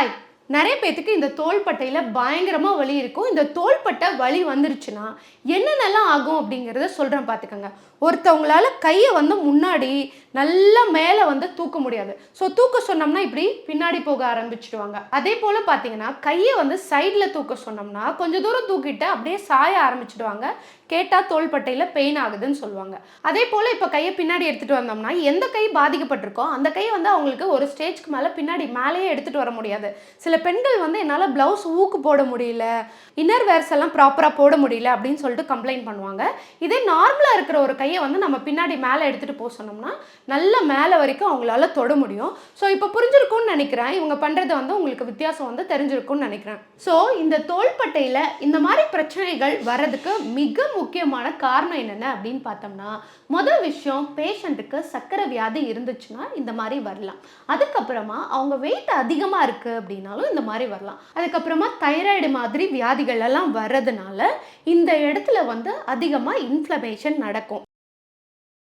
Hi நிறைய பேத்துக்கு இந்த தோள்பட்டையில் பயங்கரமாக வலி இருக்கும். இந்த தோள்பட்டை வலி வந்துருச்சுன்னா என்னென்னலாம் ஆகும் அப்படிங்கிறத சொல்கிறேன் பார்த்துக்கோங்க ஒருத்தவங்களால கையை வந்து முன்னாடி நல்லா மேலே வந்து தூக்க முடியாது. ஸோ தூக்க சொன்னோம்னா இப்படி பின்னாடி போக ஆரம்பிச்சிடுவாங்க. அதே போல் பார்த்தீங்கன்னா கையை வந்து சைடில் தூக்க சொன்னோம்னா கொஞ்சம் தூரம் தூக்கிட்டு அப்படியே சாய ஆரம்பிச்சிடுவாங்க. கேட்டால் தோள்பட்டையில் பெயின் ஆகுதுன்னு சொல்லுவாங்க. அதே போல் இப்போ கையை பின்னாடி எடுத்துகிட்டு வந்தோம்னா எந்த கை பாதிக்கப்பட்டிருக்கோ அந்த கை வந்து அவங்களுக்கு ஒரு ஸ்டேஜ்க்கு மேலே பின்னாடி மேலேயே எடுத்துகிட்டு வர முடியாது. சில பெண்கள் வந்து என்னால் ப்ளவுஸ் ஊக்கு போட முடியல இன்னர் வேர்ஸ் எல்லாம் ப்ராப்பராக போட முடியல அப்படின்னு சொல்லிட்டு கம்ப்ளைண்ட் பண்ணுவாங்க. இதே நார்மலாக இருக்கிற ஒரு கையை வந்து நம்ம பின்னாடி மேலே எடுத்துகிட்டு போக சொன்னோம்னா நல்ல மேலே வரைக்கும் அவங்களால தொட முடியும். ஸோ இப்போ புரிஞ்சிருக்கும்னு நினைக்கிறேன். இவங்க பண்ணுறது வந்து உங்களுக்கு வித்தியாசம் வந்து தெரிஞ்சிருக்கும்னு நினைக்கிறேன். ஸோ இந்த தோள்பட்டையில் இந்த மாதிரி பிரச்சனைகள் வர்றதுக்கு மிக முக்கியமான காரணம் என்னென்ன அப்படின்னு பார்த்தோம்னா முதல் விஷயம் பேஷண்ட்டுக்கு சர்க்கரை வியாதி இருந்துச்சுன்னா இந்த மாதிரி வரலாம். அதுக்கப்புறமா அவங்க வெயிட் அதிகமாக இருக்குது அப்படின்னாலும் இந்த மாதிரி வரலாம். அதுக்கப்புறமா தைராய்டு மாதிரி வியாதிகள் எல்லாம் வர்றதுனால இந்த இடத்துல வந்து அதிகமாக இன்ஃப்ளமேஷன் நடக்கும்.